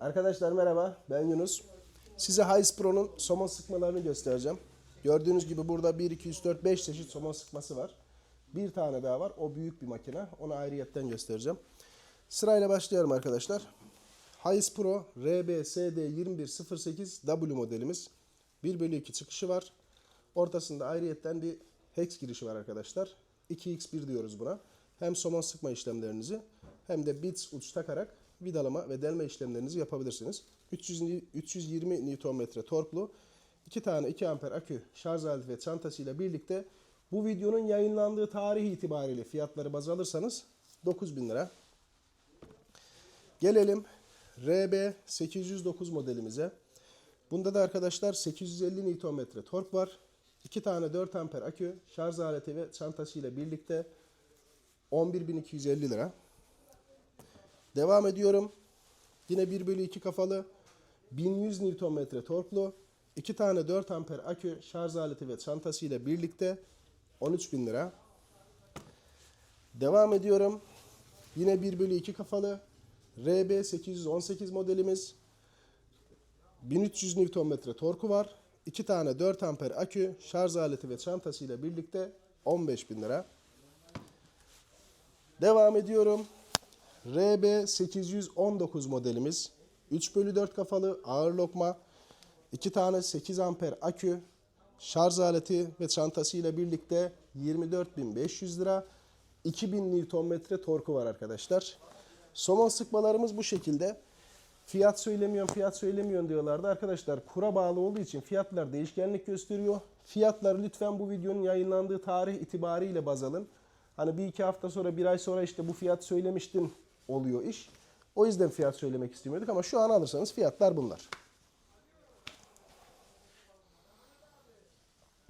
Arkadaşlar merhaba, ben Yunus. Size Hayes Pro'nun somon sıkmalarını göstereceğim. Gördüğünüz gibi burada 1, 2, 3, 4, 5 çeşit somon sıkması var. Bir tane daha var, o büyük bir makine. Onu ayrıyetten göstereceğim. Sırayla başlayalım arkadaşlar. Hayes Pro RBSD2108W modelimiz. 1 bölü 2 çıkışı var. Ortasında ayrıyetten bir hex girişi var arkadaşlar. 2x1 diyoruz buna. Hem somon sıkma işlemlerinizi hem de bits uç takarak vidalama ve delme işlemlerinizi yapabilirsiniz. 300, 320 Nm torklu 2 tane 2 amper akü şarj aleti ve çantasıyla birlikte bu videonun yayınlandığı tarih itibariyle fiyatları baz alırsanız 9000 lira. Gelelim RB 809 modelimize. Bunda da arkadaşlar 850 Nm tork var. 2 tane 4 amper akü, şarj aleti ve çantasıyla birlikte 11.250 lira. Devam ediyorum. Yine 1 bölü 2 kafalı 1100 Nm torklu 2 tane 4 amper akü, şarj aleti ve çantasıyla birlikte 13.000 lira. Devam ediyorum. Yine 1 bölü 2 kafalı RB 818 modelimiz 1300 Nm torku var. 2 tane 4 amper akü, şarj aleti ve çantasıyla birlikte 15.000 lira. Devam ediyorum. RB 819 modelimiz 3 bölü 4 kafalı ağır lokma 2 tane 8 amper akü şarj aleti ve çantasıyla birlikte 24.500 lira 2000 Nm torku var arkadaşlar. Somon sıkmalarımız bu şekilde. Fiyat söylemiyorum, fiyat söylemiyorum diyorlardı. Arkadaşlar kura bağlı olduğu için fiyatlar değişkenlik gösteriyor. Fiyatları lütfen bu videonun yayınlandığı tarih itibariyle baz alın. Hani bir iki hafta sonra, bir ay sonra işte bu fiyat söylemiştin oluyor iş. O yüzden fiyat söylemek istemiyorduk ama şu an alırsanız fiyatlar bunlar.